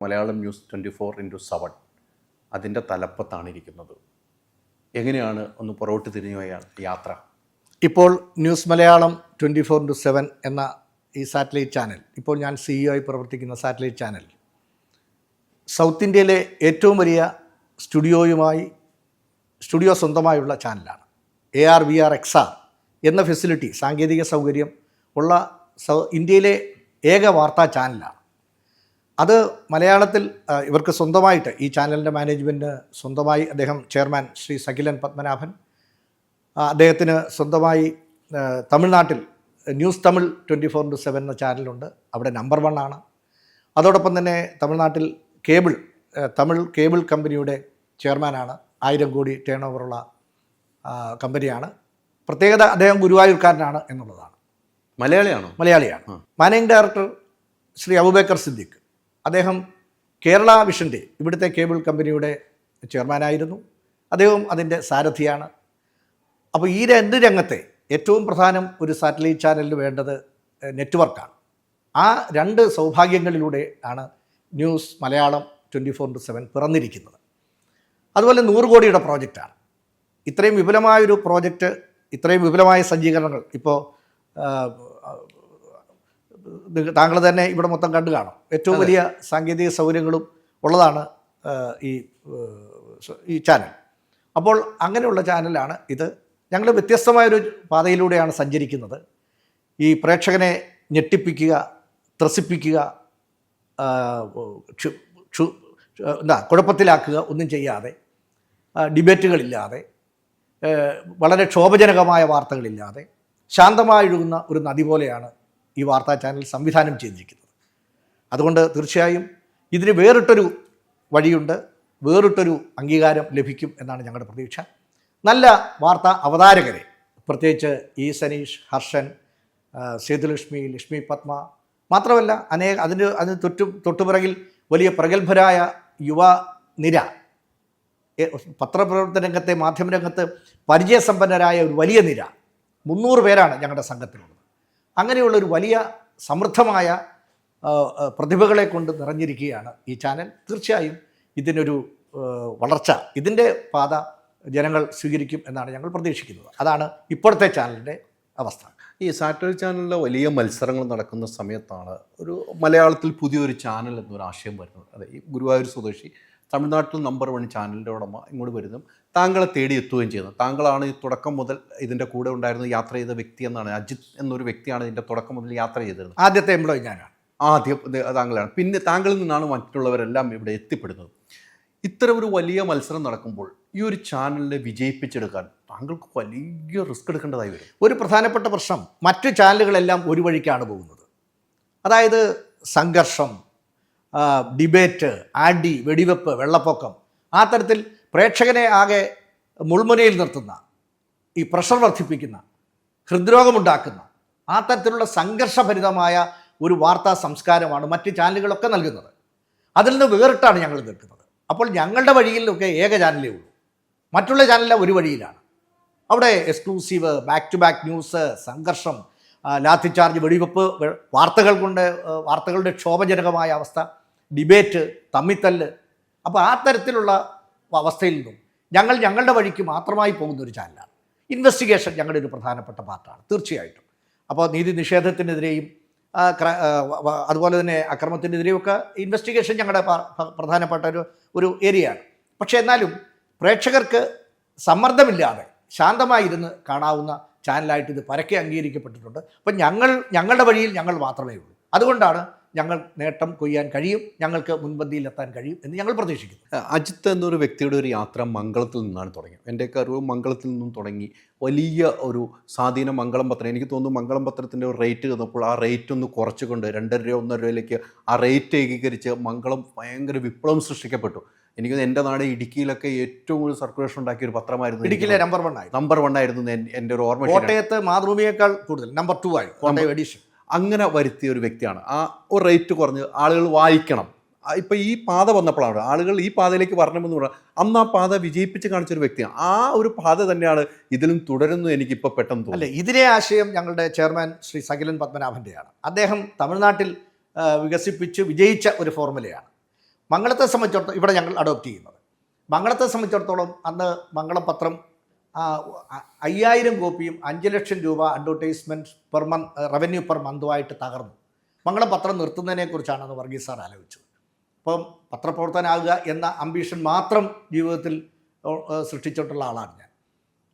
Malayalam news twenty four into seven അതിന്റെ തലപ്പത്താണ് ഇരിക്കുന്നത് എങ്ങനെയാണ് ഒന്ന് പുറകോട്ട് തിരിഞ്ഞു യാത്ര? ഇപ്പോൾ news Malayalam twenty four into seven എന്ന ഈ സാറ്റലൈറ്റ് ചാനൽ ഇപ്പോൾ ഞാൻ സിഇഒ ആയി പ്രവർത്തിക്കുന്ന സാറ്റലൈറ്റ് ചാനൽ സൗത്ത് ഇന്ത്യയിലെ ഏറ്റവും വലിയ സ്റ്റുഡിയോയുമായി സ്റ്റുഡിയോ സ്വന്തമായുള്ള ചാനലാണ്. A R V R X R എന്ന ഫെസിലിറ്റി സാങ്കേതിക സൗകര്യം ഉള്ള സൗ ഇന്ത്യയിലെ ഏക വാർത്താ ചാനലാണ്. അത് മലയാളത്തിൽ ഇവർക്ക് സ്വന്തമായിട്ട് ഈ ചാനലിന്റെ മാനേജ്മെന്റ് സ്വന്തമായി അദ്ദേഹം ചെയർമാൻ ശ്രീ സഖിലൻ പത്മനാഭൻ അദ്ദേഹത്തിന് സ്വന്തമായി തമിഴ്നാട്ടിൽ news Tamil twenty four into seven എന്ന ചാനലുണ്ട്. അവിടെ നമ്പർ വൺ ആണ്. അതോടൊപ്പം തന്നെ തമിഴ്നാട്ടിൽ കേബിൾ തമിഴ് കേബിൾ കമ്പനിയുടെ ചെയർമാനാണ് ആയിരം കോടി ടേൺ ഓവറുള്ള കമ്പനിയാണ്. പ്രത്യേകത അദ്ദേഹം ഗുരുവായൂർക്കാരനാണ് എന്നുള്ളതാണ്. മലയാളിയാണോ? മലയാളിയാണ്. Managing director Shri Abubakar Siddique. അദ്ദേഹം കേരള വിഷന്റെ ഇവിടുത്തെ കേബിൾ കമ്പനിയുടെ ചെയർമാനായിരുന്നു. അദ്ദേഹം അതിന്റെ സാരഥിയാണ്. അപ്പോൾ ഈ രണ്ട് രംഗത്തെ ഏറ്റവും പ്രധാനം ഒരു സാറ്റലൈറ്റ് ചാനലിന് വേണ്ടത് നെറ്റ്വർക്കാണ്. ആ രണ്ട് സൗഭാഗ്യങ്ങളിലൂടെ ആണ് news Malayalam twenty four into seven പിറന്നിരിക്കുന്നത്. അതുപോലെ നൂറ് കോടിയുടെ പ്രോജക്റ്റാണ്. ഇത്രയും വിപുലമായൊരു പ്രോജക്റ്റ് ഇത്രയും വിപുലമായ സജ്ജീകരണങ്ങൾ ഇപ്പോൾ താങ്കൾ തന്നെ ഇവിടെ മൊത്തം കണ്ടു കാണും. ഏറ്റവും വലിയ സാങ്കേതിക സൗകര്യങ്ങളും ഉള്ളതാണ് ഈ ഈ ചാനൽ. അപ്പോൾ അങ്ങനെയുള്ള ചാനലാണ് ഇത്. ഞങ്ങൾ വ്യത്യസ്തമായൊരു പാതയിലൂടെയാണ് സഞ്ചരിക്കുന്നത്. ഈ പ്രേക്ഷകനെ ഞെട്ടിപ്പിക്കുക ത്രസിപ്പിക്കുക എന്താ കുഴപ്പത്തിലാക്കുക ഒന്നും ചെയ്യാതെ ഡിബേറ്റുകളില്ലാതെ വളരെ ക്ഷോഭജനകമായ വാർത്തകളില്ലാതെ ശാന്തമായി ഒഴുകുന്ന ഒരു നദി പോലെയാണ് ഈ വാർത്താ ചാനൽ സംവിധാനം ചെയ്തിരിക്കുന്നത്. അതുകൊണ്ട് തീർച്ചയായും ഇതിന് വേറിട്ടൊരു വഴിയുണ്ട് വേറിട്ടൊരു അംഗീകാരം ലഭിക്കും എന്നാണ് ഞങ്ങളുടെ പ്രതീക്ഷ. നല്ല വാർത്താ അവതാരകരെ പ്രത്യേകിച്ച് ഇ സനീഷ് ഹർഷൻ സേതുലക്ഷ്മി ലക്ഷ്മി പത്മ മാത്രമല്ല അനേക അതിന് അതിന് തൊറ്റു തൊട്ടുപിറകിൽ വലിയ പ്രഗത്ഭരായ യുവ നിര പത്രപ്രവർത്തന രംഗത്തെ മാധ്യമരംഗത്ത് പരിചയസമ്പന്നരായ ഒരു വലിയ നിര മുന്നൂറ് പേരാണ് ഞങ്ങളുടെ സംഘത്തിലുള്ളത്. അങ്ങനെയുള്ള ഒരു വലിയ സമൃദ്ധമായ പ്രതിഭകളെ കൊണ്ട് നിറഞ്ഞിരിക്കുകയാണ് ഈ ചാനൽ. തീർച്ചയായും ഇതിനൊരു വളർച്ച ഇതിന്റെ പാത ജനങ്ങൾ സ്വീകരിക്കും എന്നാണ് ഞങ്ങൾ പ്രതീക്ഷിക്കുന്നത്. അതാണ് ഇപ്പോഴത്തെ ചാനലിന്റെ അവസ്ഥ. ഈ സാറ്റലൈറ്റ് ചാനലിലെ വലിയ മത്സരങ്ങൾ നടക്കുന്ന സമയത്താണ് ഒരു മലയാളത്തിൽ പുതിയൊരു ചാനൽ എന്നൊരു ആശയം വരുന്നത്. അതെ ഈ ഗുരുവായൂർ സ്വദേശി തമിഴ്നാട്ടിൽ നമ്പർ വൺ ചാനലിന്റെ ഉടമ ഇങ്ങോട്ട് വരുന്നു. താങ്കളെ തേടി എത്തുകയും ചെയ്യുന്നു. താങ്കളാണ് ഈ തുടക്കം മുതൽ ഇതിന്റെ കൂടെ ഉണ്ടായിരുന്ന യാത്ര ചെയ്ത വ്യക്തി എന്നാണ്. അജിത് എന്നൊരു വ്യക്തിയാണ് ഇതിന്റെ തുടക്കം മുതൽ യാത്ര ചെയ്തിരുന്നത്. ആദ്യത്തെ എംപ്ലോയി ഞാനാണ്. ആദ്യം താങ്കളാണ്. പിന്നെ താങ്കളിൽ നിന്നാണ് മറ്റുള്ളവരെല്ലാം ഇവിടെ എത്തിപ്പെടുന്നത്. ഇത്തരം ഒരു വലിയ മത്സരം നടക്കുമ്പോൾ ഈ ഒരു ചാനലിനെ വിജയിപ്പിച്ചെടുക്കാൻ താങ്കൾക്ക് വലിയ റിസ്ക് എടുക്കേണ്ടതായി വരും. ഒരു പ്രധാനപ്പെട്ട പ്രശ്നം മറ്റു ചാനലുകളെല്ലാം ഒരു വഴിക്കാണ് പോകുന്നത്. അതായത് സംഘർഷം ഡിബേറ്റ് അടി വെടിവെപ്പ് വെള്ളപ്പൊക്കം. ആ തരത്തിൽ പ്രേക്ഷകനെ ആകെ മുൾമുനയിൽ നിർത്തുന്ന ഈ പ്രഷർ വർദ്ധിപ്പിക്കുന്ന ഹൃദ്രോഗമുണ്ടാക്കുന്ന ആ തരത്തിലുള്ള സംഘർഷഭരിതമായ ഒരു വാർത്താ സംസ്കാരമാണ് മറ്റ് ചാനലുകളൊക്കെ നൽകുന്നത്. അതിൽ നിന്ന് വേറിട്ടാണ് ഞങ്ങൾ നിൽക്കുന്നത്. അപ്പോൾ ഞങ്ങളുടെ വഴിയിലൊക്കെ ഏക ചാനലേ ഉള്ളൂ. മറ്റുള്ള ചാനലിലെ ഒരു വഴിയിലാണ്. അവിടെ exclusive back to back news സംഘർഷം ലാത്തിചാർജ് വെടിവെപ്പ് വാർത്തകൾ കൊണ്ട് വാർത്തകളുടെ ക്ഷോഭജനകമായ അവസ്ഥ ഡിബേറ്റ് തമ്മിത്തല്ല്. അപ്പോൾ ആ തരത്തിലുള്ള അവസ്ഥയിൽ നിന്നും ഞങ്ങൾ ഞങ്ങളുടെ വഴിക്ക് മാത്രമായി പോകുന്ന ഒരു ചാനലാണ്. ഇൻവെസ്റ്റിഗേഷൻ ഞങ്ങളുടെ ഒരു പ്രധാനപ്പെട്ട പാർട്ടാണ്. തീർച്ചയായിട്ടും. അപ്പോൾ നീതി നിഷേധത്തിനെതിരെയും അതുപോലെ തന്നെ അക്രമത്തിനെതിരെയും ഒക്കെ ഇൻവെസ്റ്റിഗേഷൻ ഞങ്ങളുടെ പ്രധാനപ്പെട്ട ഒരു ഒരു ഏരിയയാണ് പക്ഷേ എന്നാലും പ്രേക്ഷകർക്ക് സമ്മർദ്ദമില്ലാതെ ശാന്തമായിരുന്ന് കാണാവുന്ന ചാനലായിട്ട് ഇത് പരക്കെ അംഗീകരിക്കപ്പെട്ടിട്ടുണ്ട്. അപ്പം ഞങ്ങൾ ഞങ്ങളുടെ വഴിയിൽ ഞങ്ങൾ മാത്രമേ ഉള്ളൂ. അതുകൊണ്ടാണ് ഞങ്ങൾ നേട്ടം കൊയ്യാൻ കഴിയും ഞങ്ങൾക്ക് മുൻപന്തിയിലെത്താൻ കഴിയും എന്ന് ഞങ്ങൾ പ്രതീക്ഷിക്കുന്നു. അജിത്ത് എന്നൊരു വ്യക്തിയുടെ ഒരു യാത്ര മംഗളത്തിൽ നിന്നാണ് തുടങ്ങിയത്. എന്റെയൊക്കെ അറിവ് മംഗളത്തിൽ നിന്നും തുടങ്ങി. വലിയ ഒരു സ്വാധീനം മംഗളം പത്രം എനിക്ക് തോന്നുന്നു മംഗളം പത്രത്തിന്റെ ഒരു റേറ്റ് തന്നപ്പോൾ ആ റേറ്റ് ഒന്ന് കുറച്ചുകൊണ്ട് രണ്ടര രൂപ ഒന്നര രൂപയിലേക്ക് ആ റേറ്റ് ഏകീകരിച്ച് മംഗളം ഭയങ്കര വിപ്ലവം സൃഷ്ടിക്കപ്പെട്ടു. എനിക്ക് എന്റെ നാട് ഇടുക്കിയിലൊക്കെ ഏറ്റവും കൂടുതൽ സർക്കുലേഷൻ ഉണ്ടാക്കിയ ഒരു പത്രമായിരുന്നു ഇടുക്കിയിലെ നമ്പർ വൺ ആയി നമ്പർ വൺ ആയിരുന്നു എന്റെ ഒരു ഓർമ്മ. കോട്ടയത്ത് മാതൃഭൂമിയേക്കാൾ കൂടുതൽ നമ്പർ ടു ആയി കോട്ടയം എഡിഷൻ അങ്ങനെ വരുത്തിയ ഒരു വ്യക്തിയാണ്. ആ ഒരു റേറ്റ് കുറഞ്ഞ് ആളുകൾ വായിക്കണം. ഇപ്പം ഈ പാത വന്നപ്പോഴാണ് ആളുകൾ ഈ പാതയിലേക്ക് വരണമെന്ന് പറഞ്ഞാൽ അന്ന് ആ പാത വിജയിപ്പിച്ച് കാണിച്ച ഒരു വ്യക്തിയാണ്. ആ ഒരു പാത തന്നെയാണ് ഇതിലും തുടരുന്നു എനിക്കിപ്പോൾ പെട്ടെന്ന് തോന്നുന്നു അല്ലെ ഇതിലെ ആശയം ഞങ്ങളുടെ ചെയർമാൻ ശ്രീ സകിലൻ പത്മനാഭന്റെയാണ് അദ്ദേഹം തമിഴ്നാട്ടിൽ വികസിപ്പിച്ച് വിജയിച്ച ഒരു ഫോർമുലയാണ്. മംഗളത്തെ സംബന്ധിച്ചിടത്തോളം ഇവിടെ ഞങ്ങൾ അഡോപ്റ്റ് ചെയ്യുന്നത്. മംഗളത്തെ സംബന്ധിച്ചിടത്തോളം അന്ന് മംഗളം പത്രം അയ്യായിരം കോപ്പിയും അഞ്ച് ലക്ഷം രൂപ advertisement per month revenue per മന്തുമായിട്ട് തകർന്നു. മംഗളം പത്രം നിർത്തുന്നതിനെക്കുറിച്ചാണ് അന്ന് വർഗീസ് സാർ ആലോചിച്ചത് അപ്പം പത്രപ്രവർത്തനാകുക എന്ന അംബീഷൻ മാത്രം ജീവിതത്തിൽ സൃഷ്ടിച്ചിട്ടുള്ള ആളാണ് ഞാൻ.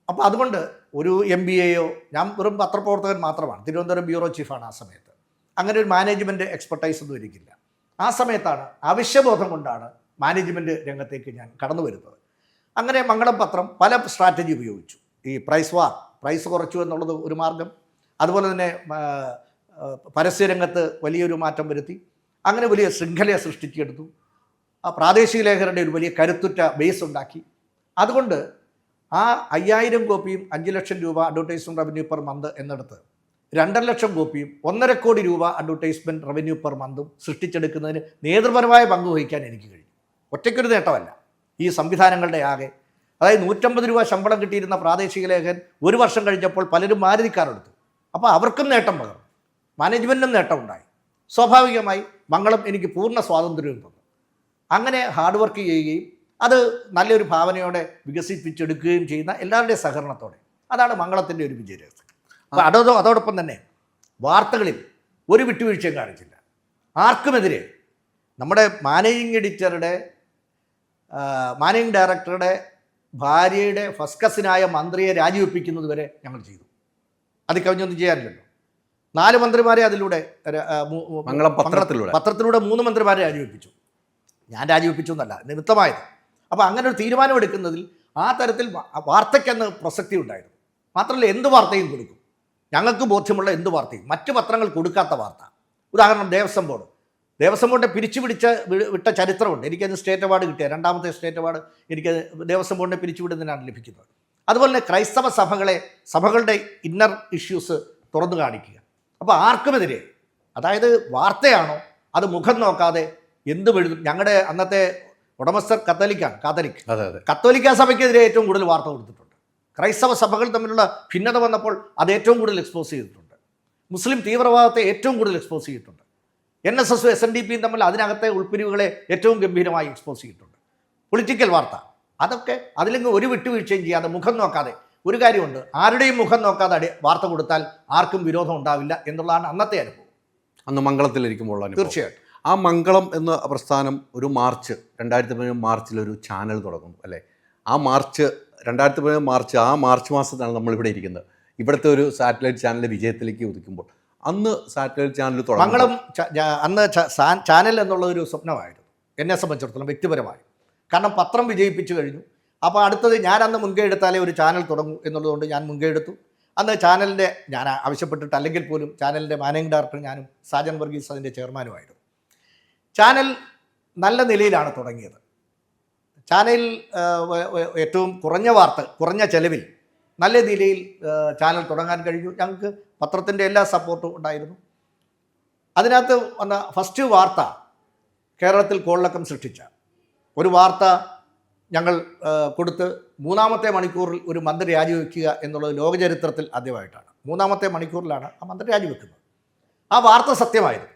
അപ്പോൾ അതുകൊണ്ട് ഒരു എം ബി എയോ ഞാൻ വെറും പത്രപ്രവർത്തകൻ മാത്രമാണ്. തിരുവനന്തപുരം ബ്യൂറോ ചീഫാണ് ആ സമയത്ത്. അങ്ങനെ ഒരു മാനേജ്മെന്റ് എക്സ്പെർട്ടൈസ് ഒന്നും ഇരിക്കില്ല ആ സമയത്താണ് ആവശ്യബോധം കൊണ്ടാണ് മാനേജ്മെന്റ് രംഗത്തേക്ക് ഞാൻ കടന്നു വരുന്നത് അങ്ങനെ മംഗളം പത്രം പല സ്ട്രാറ്റജി ഉപയോഗിച്ചു. ഈ പ്രൈസ് വാർ പ്രൈസ് കുറച്ചു എന്നുള്ളത് ഒരു മാർഗം. അതുപോലെ തന്നെ പരസ്യരംഗത്ത് വലിയൊരു മാറ്റം വരുത്തി. അങ്ങനെ വലിയ ശൃംഖല സൃഷ്ടിച്ചെടുത്തു. ആ പ്രാദേശിക ലേഖകരുടെ ഒരു വലിയ കരുത്തുറ്റ ബേസ് ഉണ്ടാക്കി. അതുകൊണ്ട് ആ അയ്യായിരം കോപ്പിയും അഞ്ച് ലക്ഷം രൂപ അഡ്വർടൈസ്മെന്റ് റവന്യൂ പെർ മന്ത് എന്നിടത്ത് രണ്ടര ലക്ഷം കോപ്പിയും ഒന്നര കോടി രൂപ അഡ്വർടൈസ്മെന്റ് റവന്യൂ പെർ മന്തും സൃഷ്ടിച്ചെടുക്കുന്നതിന് നേതൃപരമായ പങ്ക് വഹിക്കാൻ എനിക്ക് കഴിഞ്ഞു. ഒറ്റയ്ക്കൊരു നേട്ടമല്ല. ഈ സംവിധാനങ്ങളുടെ ആകെ. അതായത് നൂറ്റമ്പത് രൂപ ശമ്പളം കിട്ടിയിരുന്ന പ്രാദേശിക ലേഖകൻ ഒരു വർഷം കഴിഞ്ഞപ്പോൾ പലരും മാരുതിക്കാരെടുത്തു. അപ്പോൾ അവർക്കും നേട്ടം പകർന്നു. മാനേജ്മെന്റിനും നേട്ടം ഉണ്ടായി സ്വാഭാവികമായി മംഗളം എനിക്ക് പൂർണ സ്വാതന്ത്ര്യവും തന്നു. അങ്ങനെ ഹാർഡ് വർക്ക് ചെയ്യുകയും അത് നല്ലൊരു ഭാവനയോടെ വികസിപ്പിച്ചെടുക്കുകയും ചെയ്യുന്ന എല്ലാവരുടെയും സഹകരണത്തോടെ. അതാണ് മംഗളത്തിന്റെ ഒരു വിജയരഹസ്യം അപ്പോൾ അതോ അതോടൊപ്പം തന്നെ വാർത്തകളിൽ ഒരു വിട്ടുവീഴ്ചയും കാണിച്ചില്ല. ആർക്കുമെതിരെ നമ്മുടെ മാനേജിങ് എഡിറ്ററുടെ മാനേജിങ് ഡയറക്ടറുടെ ഭാര്യയുടെ ഫസ്റ്റ് കസിനായ മന്ത്രിയെ രാജിവെപ്പിക്കുന്നത് വരെ ഞങ്ങൾ ചെയ്തു. അത് കവിഞ്ഞൊന്നും ചെയ്യാനില്ലല്ലോ. നാല് മന്ത്രിമാരെ അതിലൂടെ പത്രത്തിലൂടെ. പത്രത്തിലൂടെ മൂന്ന് മന്ത്രിമാരെ രാജിവെപ്പിച്ചു. ഞാൻ രാജിവെപ്പിച്ചു എന്നല്ല നിമിത്തമായത്. അപ്പോൾ അങ്ങനെ ഒരു തീരുമാനമെടുക്കുന്നതിൽ ആ തരത്തിൽ വാർത്തയ്ക്കെന്ന് പ്രസക്തി ഉണ്ടായിരുന്നു. മാത്രമല്ല എന്ത് വാർത്തയും കൊടുക്കും. ഞങ്ങൾക്ക് ബോധ്യമുള്ള എന്ത് വാർത്തയും മറ്റ് പത്രങ്ങൾ കൊടുക്കാത്ത വാർത്ത. ഉദാഹരണം ദേവസ്വം ബോർഡ്. ദേവസ്വം ബോർഡിനെ പിരിച്ചു പിടിച്ച വിട്ട ചരിത്രമുണ്ട്. എനിക്കത് സ്റ്റേറ്റ് അവാർഡ് കിട്ടിയ രണ്ടാമത്തെ സ്റ്റേറ്റ് അവാർഡ് എനിക്ക് ദേവസ്വം ബോർഡിനെ പിരിച്ചുവിടുന്നതിനാണ് ലഭിക്കുന്നത്. അതുപോലെ തന്നെ ക്രൈസ്തവ സഭകളെ സഭകളുടെ ഇന്നർ ഇഷ്യൂസ് തുറന്നു കാണിക്കുക. അപ്പോൾ ആർക്കുമെതിരെ അതായത് വാർത്തയാണോ അത് മുഖം നോക്കാതെ എന്ത് എഴുതും ഞങ്ങളുടെ അന്നത്തെ ഉടമസ്ഥർ കത്തോലിക്കാണ് കാത്തലിക് അതെ അതെ. കത്തോലിക്ക സഭയ്ക്കെതിരെ ഏറ്റവും കൂടുതൽ വാർത്ത കൊടുത്തിട്ടുണ്ട്. ക്രൈസ്തവ സഭകൾ തമ്മിലുള്ള ഭിന്നത വന്നപ്പോൾ അത് ഏറ്റവും കൂടുതൽ എക്സ്പോസ് ചെയ്തിട്ടുണ്ട്. മുസ്ലിം തീവ്രവാദത്തെ ഏറ്റവും കൂടുതൽ എക്സ്പോസ് ചെയ്തിട്ടുണ്ട്. എൻ എസ് എസും എസ് എൻ ഡി പിയും തമ്മിൽ അതിനകത്തെ ഉൾപ്പിരിവുകളെ ഏറ്റവും ഗംഭീരമായി എക്സ്പോസ് ചെയ്തിട്ടുണ്ട്. പൊളിറ്റിക്കൽ വാർത്ത. അതൊക്കെ അതിലെങ്കിൽ ഒരു വിട്ടുവീഴ്ചയും ചെയ്യാതെ മുഖം നോക്കാതെ ഒരു കാര്യമുണ്ട്. ആരുടെയും മുഖം നോക്കാതെ അടി വാർത്ത കൊടുത്താൽ ആർക്കും വിരോധം ഉണ്ടാവില്ല എന്നുള്ളതാണ് അന്നത്തെ അനുഭവം. അന്ന് മംഗളത്തിലിരിക്കുമ്പോൾ. തീർച്ചയായിട്ടും. ആ മംഗളം എന്ന പ്രസ്ഥാനം ഒരു മാർച്ച് രണ്ടായിരത്തി പതിനേഴ് മാർച്ചിൽ ഒരു ചാനൽ തുടങ്ങുന്നു അല്ലേ? ആ മാർച്ച് രണ്ടായിരത്തി പതിനേഴ് മാർച്ച് ആ മാർച്ച് മാസത്താണ് നമ്മളിവിടെ ഇരിക്കുന്നത്. ഇവിടുത്തെ ഒരു സാറ്റലൈറ്റ് ചാനലിന്റെ വിജയത്തിലേക്ക് ഉദിക്കുമ്പോൾ അന്ന് സാറ്റലൈറ്റ് ചാനൽ തുടങ്ങി മംഗളം അന്ന് ചാനൽ എന്നുള്ള ഒരു സ്വപ്നമായിരുന്നു. എന്നെ സംബന്ധിച്ചിടത്തോളം വ്യക്തിപരമായി കാരണം പത്രം വിജയിപ്പിച്ചു കഴിഞ്ഞു. അപ്പോൾ അടുത്തത് ഞാൻ അന്ന് മുൻകൈ എടുത്താലേ ഒരു ചാനൽ തുടങ്ങൂ എന്നുള്ളതുകൊണ്ട് ഞാൻ മുൻകൈ എടുത്തു. അന്ന് ചാനലിന്റെ ഞാൻ ആവശ്യപ്പെട്ടിട്ട് അല്ലെങ്കിൽ പോലും ചാനലിന്റെ മാനേജിംഗ് ഡയറക്ടർ ഞാനും സാജൻ വർഗീസ് അതിന്റെ ചെയർമാനുമായിരുന്നു. ചാനൽ നല്ല നിലയിലാണ് തുടങ്ങിയത്. ചാനലിൽ ഏറ്റവും കുറഞ്ഞ വാർത്ത കുറഞ്ഞ ചെലവിൽ നല്ല നിലയിൽ ചാനൽ തുടങ്ങാൻ കഴിഞ്ഞു. ഞങ്ങൾക്ക് പത്രത്തിന്റെ എല്ലാ സപ്പോർട്ടും ഉണ്ടായിരുന്നു. അതിനകത്ത് വന്ന ഫസ്റ്റ് വാർത്ത കേരളത്തിൽ കോളിളക്കം സൃഷ്ടിച്ച. ഒരു വാർത്ത ഞങ്ങൾ കൊടുത്ത് മൂന്നാമത്തെ മണിക്കൂറിൽ ഒരു മന്ത്രി രാജിവെക്കുക എന്നുള്ളത് ലോകചരിത്രത്തിൽ ആദ്യമായിട്ടാണ്. മൂന്നാമത്തെ മണിക്കൂറിലാണ് ആ മന്ത്രി രാജിവെക്കുന്നത്. ആ വാർത്ത സത്യമായിരുന്നു.